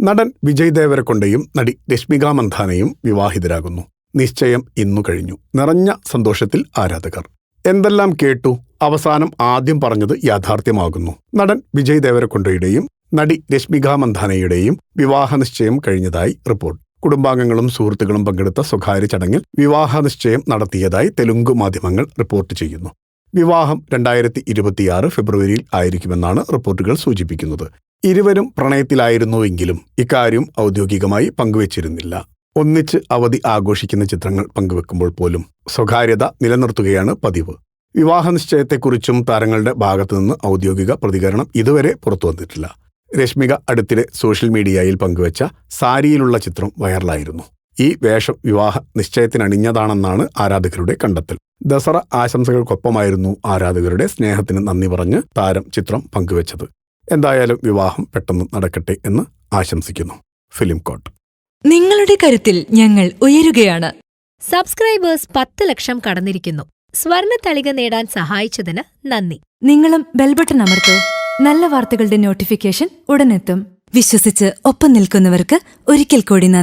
നടൻ വിജയ് ദേവരക്കൊണ്ടയും നടി രശ്മിക മന്ധാനയും വിവാഹിതരാകുന്നു. നിശ്ചയം ഇന്നു കഴിഞ്ഞു. നിറഞ്ഞ സന്തോഷത്തിൽ ആരാധകർ. എന്തെല്ലാം കേട്ടു? അവസാനം ആദ്യം പറഞ്ഞത് യാഥാർത്ഥ്യമാകുന്നു. നടൻ വിജയ് ദേവരക്കൊണ്ടയുടെയും നടി രശ്മിക മന്ധാനയുടെയും വിവാഹ നിശ്ചയം കഴിഞ്ഞതായി റിപ്പോർട്ട്. കുടുംബാംഗങ്ങളും സുഹൃത്തുക്കളും പങ്കെടുത്ത സ്വകാര്യ ചടങ്ങിൽ വിവാഹ നിശ്ചയം നടത്തിയതായി തെലുങ്ക് മാധ്യമങ്ങൾ റിപ്പോർട്ട് ചെയ്യുന്നു. വിവാഹം രണ്ടായിരത്തി ഇരുപത്തിയാറ് ഫെബ്രുവരിയിൽ ആയിരിക്കുമെന്നാണ് റിപ്പോർട്ടുകൾ സൂചിപ്പിക്കുന്നത്. ഇരുവരും പ്രണയത്തിലായിരുന്നുവെങ്കിലും ഇക്കാര്യം ഔദ്യോഗികമായി പങ്കുവച്ചിരുന്നില്ല. ഒന്നിച്ച് അവധി ആഘോഷിക്കുന്ന ചിത്രങ്ങൾ പങ്കുവെക്കുമ്പോൾ പോലും സ്വകാര്യത നിലനിർത്തുകയാണ് പതിവ്. വിവാഹ നിശ്ചയത്തെക്കുറിച്ചും താരങ്ങളുടെ ഭാഗത്തുനിന്ന് ഔദ്യോഗിക പ്രതികരണം ഇതുവരെ പുറത്തുവന്നിട്ടില്ല രശ്മിക അടുത്തിടെ സോഷ്യൽ മീഡിയയിൽ പങ്കുവച്ച സാരിയിലുള്ള ചിത്രം വൈറലായിരുന്നു. ഈ വേഷം വിവാഹ നിശ്ചയത്തിനണിഞ്ഞതാണെന്നാണ് ആരാധകരുടെ കണ്ടെത്തൽ. ദസറ ആശംസകൾക്കൊപ്പമായിരുന്നു ആരാധകരുടെ സ്നേഹത്തിന് നന്ദി പറഞ്ഞ് താരം ചിത്രം പങ്കുവച്ചത്. എന്തായാലും വിവാഹം പെട്ടെന്ന് നടക്കട്ടെ എന്ന് ആശംസിക്കുന്നു. ഫിലിം കോട്ട്. നിങ്ങളുടെ കരുത്തിൽ ഞങ്ങൾ ഉയരുകയാണ്. സബ്സ്ക്രൈബേഴ്സ് പത്ത് ലക്ഷം കടന്നിരിക്കുന്നു. സ്വർണ തളിക നേടാൻ സഹായിച്ചതിന് നന്ദി. നിങ്ങളും ബെൽബട്ടൺ അമർത്തോ. നല്ല വാർത്തകളുടെ നോട്ടിഫിക്കേഷൻ ഉടനെത്തും. വിശ്വസിച്ച് ഒപ്പം നിൽക്കുന്നവർക്ക് ഒരിക്കൽ കൂടി നന്ദി.